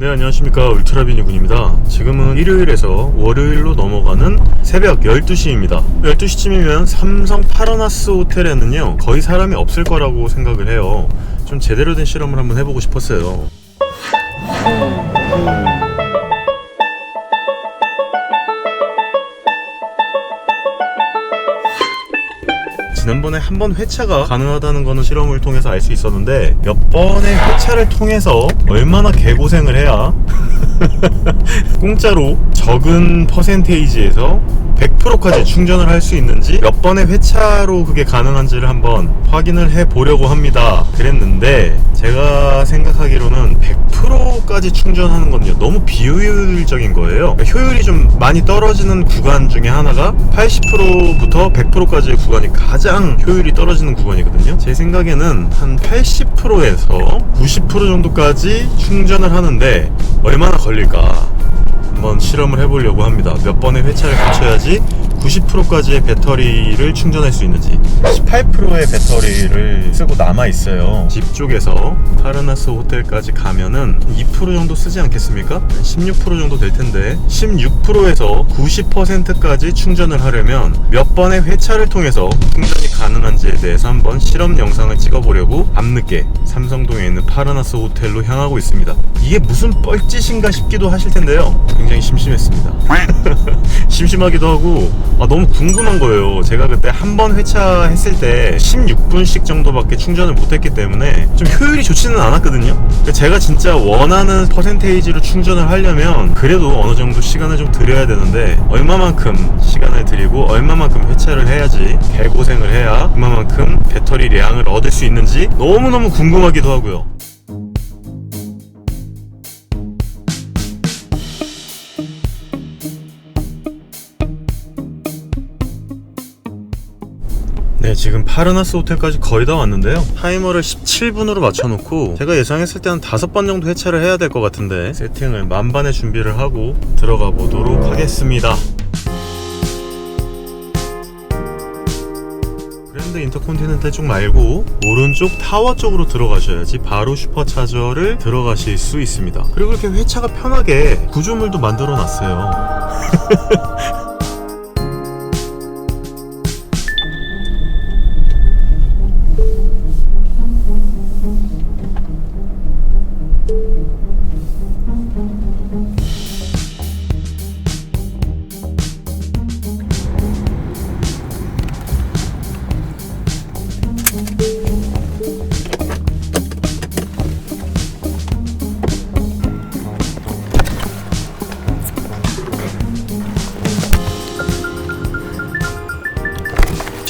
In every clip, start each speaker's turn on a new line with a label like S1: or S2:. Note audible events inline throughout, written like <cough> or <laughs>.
S1: 네 안녕하십니까. 울트라비니군입니다. 지금은 일요일에서 월요일로 넘어가는 새벽 12시입니다. 12시쯤이면 삼성 파라나스 호텔에는요 거의 사람이 없을 거라고 생각을 해요. 좀 제대로 된 실험을 한번 해보고 싶었어요 지난번에 한 번 회차가 가능하다는 거는 실험을 통해서 알 수 있었는데 몇 번의 회차를 통해서 얼마나 개고생을 해야 <laughs> 공짜로 적은 퍼센테이지에서 100%까지 충전을 할 수 있는지 몇 번의 회차로 그게 가능한지를 한번 확인을 해 보려고 합니다. 그랬는데 제가 생각하기로는 100%까지 충전하는 건요 너무 비효율적인 거예요. 그러니까 효율이 좀 많이 떨어지는 구간 중에 하나가 80%부터 100%까지의 구간이 가장 효율이 떨어지는 구간이거든요. 제 생각에는 한 80%에서 90% 정도까지 충전을 하는데 얼마나 걸릴까? 한번 실험을 해보려고 합니다. 몇 번의 회차를 거쳐야지 90%까지의 배터리를 충전할 수 있는지 18%의 배터리를 쓰고 남아 있어요. 집 쪽에서 파르나스 호텔까지 가면은 2% 정도 쓰지 않겠습니까? 한16% 정도 될 텐데 16%에서 90%까지 충전을 하려면 몇 번의 회차를 통해서 충전이 가능한지에 대해서 한번 실험 영상을 찍어보려고 밤늦게 삼성동에 있는 파르나스 호텔로 향하고 있습니다. 이게 무슨 뻘짓인가 싶기도 하실 텐데요. 굉장히 심심했습니다. <laughs> 심심하기도 하고 아, 너무 궁금한 거예요. 제가 그때 한 번 회차했을 때 16분씩 정도밖에 충전을 못했기 때문에 좀 효율이 좋지는 않았거든요. 그러니까 제가 진짜 원하는 퍼센테이지로 충전을 하려면 그래도 어느 정도 시간을 좀 들여야 되는데 얼마만큼 시간을 들이고 얼마만큼 회차를 해야지 개고생을 해야 그만큼 배터리 량을 얻을 수 있는지 너무너무 궁금하기도 하고요. 지금 파르나스 호텔까지 거의 다 왔는데요. 타이머를 17분으로 맞춰놓고 제가 예상했을 때는 다섯 번 정도 회차를 해야 될 것 같은데 세팅을 만반의 준비를 하고 들어가 보도록 하겠습니다. 그랜드 인터컨티넨탈 쪽 말고 오른쪽 타워 쪽으로 들어가셔야지 바로 슈퍼차저를 들어가실 수 있습니다. 그리고 이렇게 회차가 편하게 구조물도 만들어 놨어요. <laughs>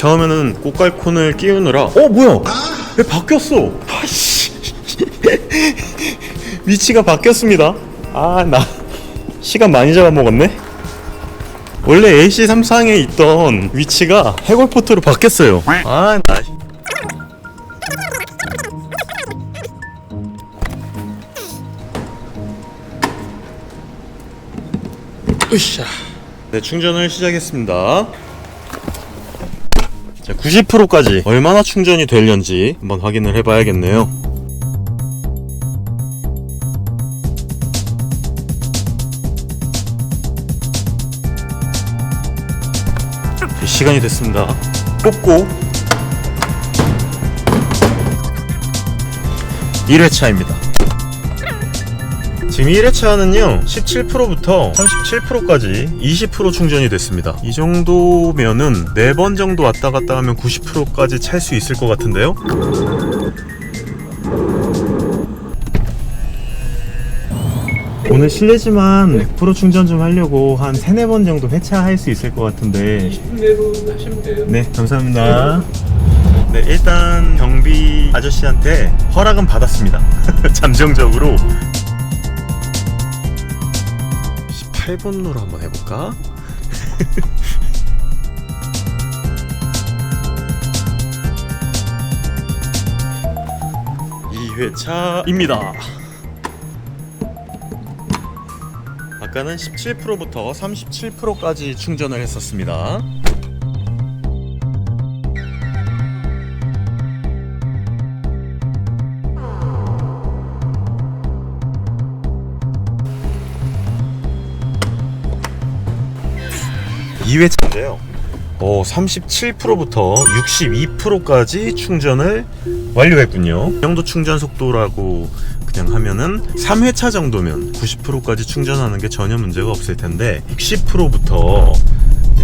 S1: 처음에는 꽃갈콘을 끼우느라 어 뭐야? 왜 바뀌었어? 아씨. <laughs> 위치가 바뀌었습니다. 아 나 시간 많이 잡아먹었네. 원래 AC3상에 있던 위치가 해골포트로 바뀌었어요. 아 나 으쌰. 네 충전을 시작했습니다. 자, 90%까지 얼마나 충전이 되려는지 한번 확인을 해봐야겠네요. 네, 시간이 됐습니다. 뽑고 1회차입니다. 지금 1회차는요 17%부터 37%까지 20% 충전이 됐습니다 이 정도면은 4번 정도 왔다 갔다 하면 90%까지 찰 수 있을 것 같은데요 오늘 실례지만 100% 충전 좀 하려고 한 3, 4번 정도 회차할 수 있을 것 같은데
S2: 10분 내로 하시면 돼요.
S1: 네, 감사합니다. 네, 일단 경비 아저씨한테 허락은 받았습니다. <laughs> 잠정적으로. 18번으로 한번 해볼까? <laughs> 2회차입니다. 아까는 17%부터 37%까지 충전을 했었습니다. 2회차인데요. 어, 37%부터 62%까지 충전을 완료했군요. 이 정도 충전 속도라고 그냥 하면은 3회차 정도면 90%까지 충전하는 게 전혀 문제가 없을 텐데 60%부터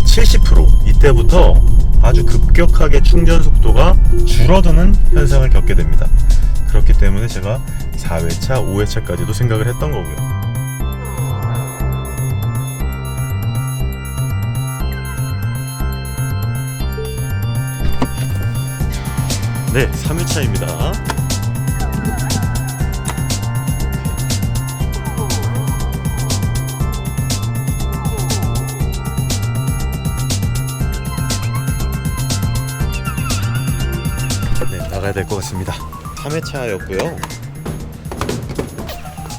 S1: 70% 이때부터 아주 급격하게 충전 속도가 줄어드는 현상을 겪게 됩니다. 그렇기 때문에 제가 4회차, 5회차까지도 생각을 했던 거고요. 네, 3회차입니다. 네, 나가야 될 것 같습니다. 3회차였고요.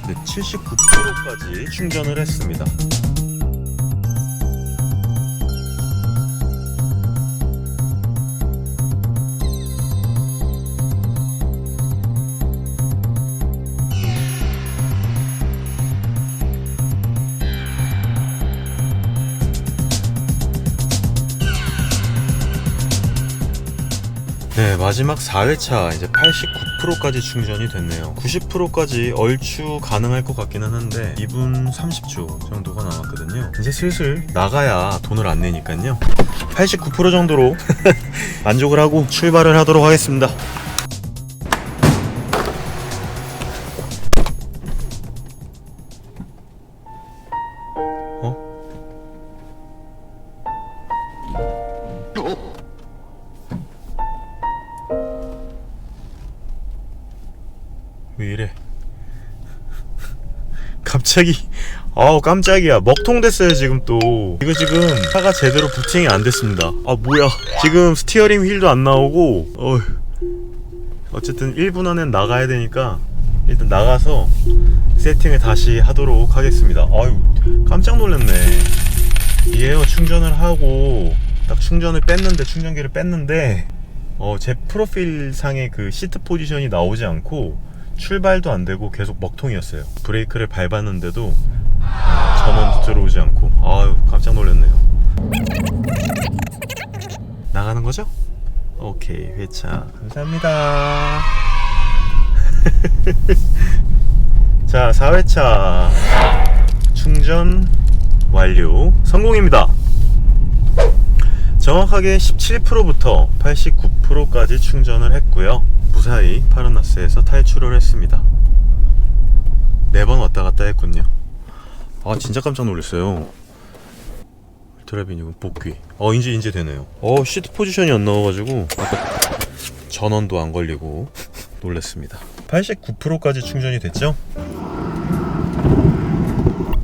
S1: 네, 79%까지 충전을 했습니다. 마지막 4회차 이제 89%까지 충전이 됐네요. 90%까지 얼추 가능할 것 같기는 한데 2분 30초 정도가 남았거든요. 이제 슬슬 나가야 돈을 안 내니까요. 89% 정도로 <laughs> 만족을 하고 출발을 하도록 하겠습니다. 갑자기. 아우 깜짝이야. 먹통 됐어요 지금 또. 이거 지금 차가 제대로 부팅이 안 됐습니다. 아 뭐야. 지금 스티어링 휠도 안 나오고 어 어쨌든 1분 안엔 나가야 되니까 일단 나가서 세팅을 다시 하도록 하겠습니다. 아유 깜짝 놀랐네. 이에요 충전을 하고 딱 충전을 뺐는데 충전기를 뺐는데 어, 제 프로필 상의 그 시트 포지션이 나오지 않고 출발도 안 되고 계속 먹통이었어요. 브레이크를 밟았는데도 전원도 들어오지 않고 아유 깜짝 놀랐네요. 나가는 거죠? 오케이 회차 감사합니다. <laughs> 자 4회차 충전 완료 성공입니다. 정확하게 17%부터 89%까지 충전을 했고요. 무사히 파르나스에서 탈출을 했습니다. 네 번 왔다 갔다 했군요. 아 진짜 깜짝 놀랐어요. 드라이빙 복귀. 어 이제 이제 되네요. 어 시트 포지션이 안 나와가지고 전원도 안 걸리고 놀랐습니다. 89%까지 충전이 됐죠?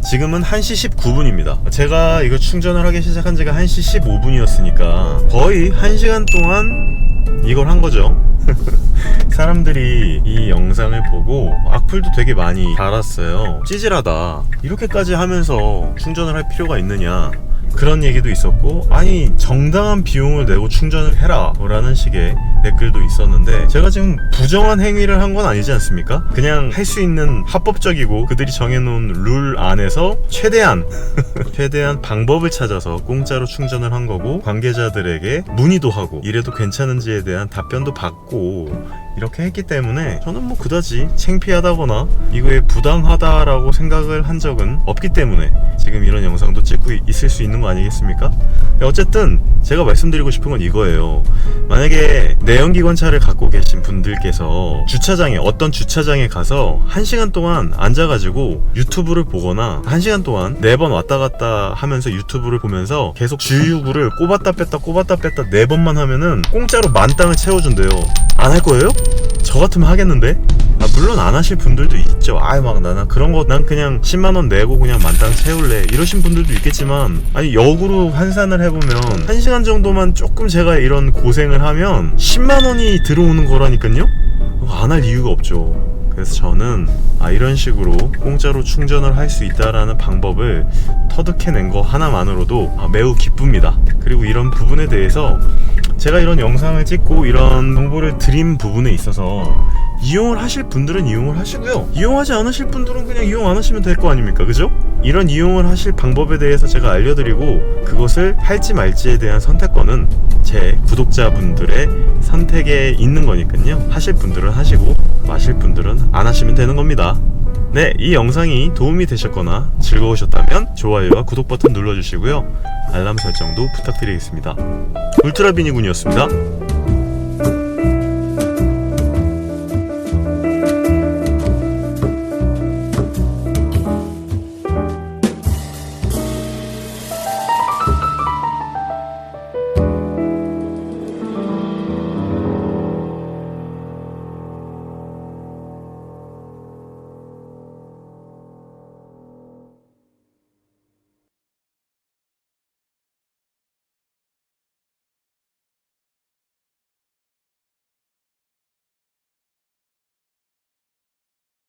S1: 지금은 1시 19분입니다. 제가 이거 충전을 하기 시작한 지가 1시 15분이었으니까 거의 1시간 동안 이걸 한 거죠. <laughs> 사람들이 이 영상을 보고 악플도 되게 많이 달았어요. 찌질하다. 이렇게까지 하면서 충전을 할 필요가 있느냐. 그런 얘기도 있었고 아니 정당한 비용을 내고 충전을 해라 라는 식의 댓글도 있었는데 제가 지금 부정한 행위를 한 건 아니지 않습니까? 그냥 할 수 있는 합법적이고 그들이 정해놓은 룰 안에서 최대한 <laughs> 최대한 방법을 찾아서 공짜로 충전을 한 거고 관계자들에게 문의도 하고 이래도 괜찮은지에 대한 답변도 받고 이렇게 했기 때문에 저는 뭐 그다지 창피하다거나 이거에 부당하다라고 생각을 한 적은 없기 때문에 지금 이런 영상도 찍고 있을 수 있는 거 아니겠습니까? 근데 어쨌든 제가 말씀드리고 싶은 건 이거예요. 만약에 내연기관차를 갖고 계신 분들께서 주차장에 어떤 주차장에 가서 한 시간 동안 앉아가지고 유튜브를 보거나 한 시간 동안 네번 왔다 갔다 하면서 유튜브를 보면서 계속 주유구를 꼽았다 뺐다 꼽았다 뺐다 네 번만 하면은 공짜로 만 땅을 채워준대요. 안 할 거예요? 저 같으면 하겠는데? 아, 물론 안 하실 분들도 있죠. 아이, 막, 나는 그런 거, 난 그냥 10만원 내고 그냥 만땅 채울래. 이러신 분들도 있겠지만, 아니, 역으로 환산을 해보면, 1시간 정도만 조금 제가 이런 고생을 하면, 10만원이 들어오는 거라니까요? 안 할 이유가 없죠. 그래서 저는 아 이런 식으로 공짜로 충전을 할 수 있다라는 방법을 터득해낸 거 하나만으로도 아, 매우 기쁩니다. 그리고 이런 부분에 대해서 제가 이런 영상을 찍고 이런 정보를 드린 부분에 있어서 이용을 하실 분들은 이용을 하시고요. 이용하지 않으실 분들은 그냥 이용 안 하시면 될 거 아닙니까? 그죠? 이런 이용을 하실 방법에 대해서 제가 알려드리고 그것을 할지 말지에 대한 선택권은 제 구독자분들의 선택에 있는 거니까요. 하실 분들은 하시고 마실 분들은 안 하시면 되는 겁니다. 네, 이 영상이 도움이 되셨거나 즐거우셨다면 좋아요와 구독 버튼 눌러주시고요. 알람 설정도 부탁드리겠습니다. 울트라비니군이었습니다.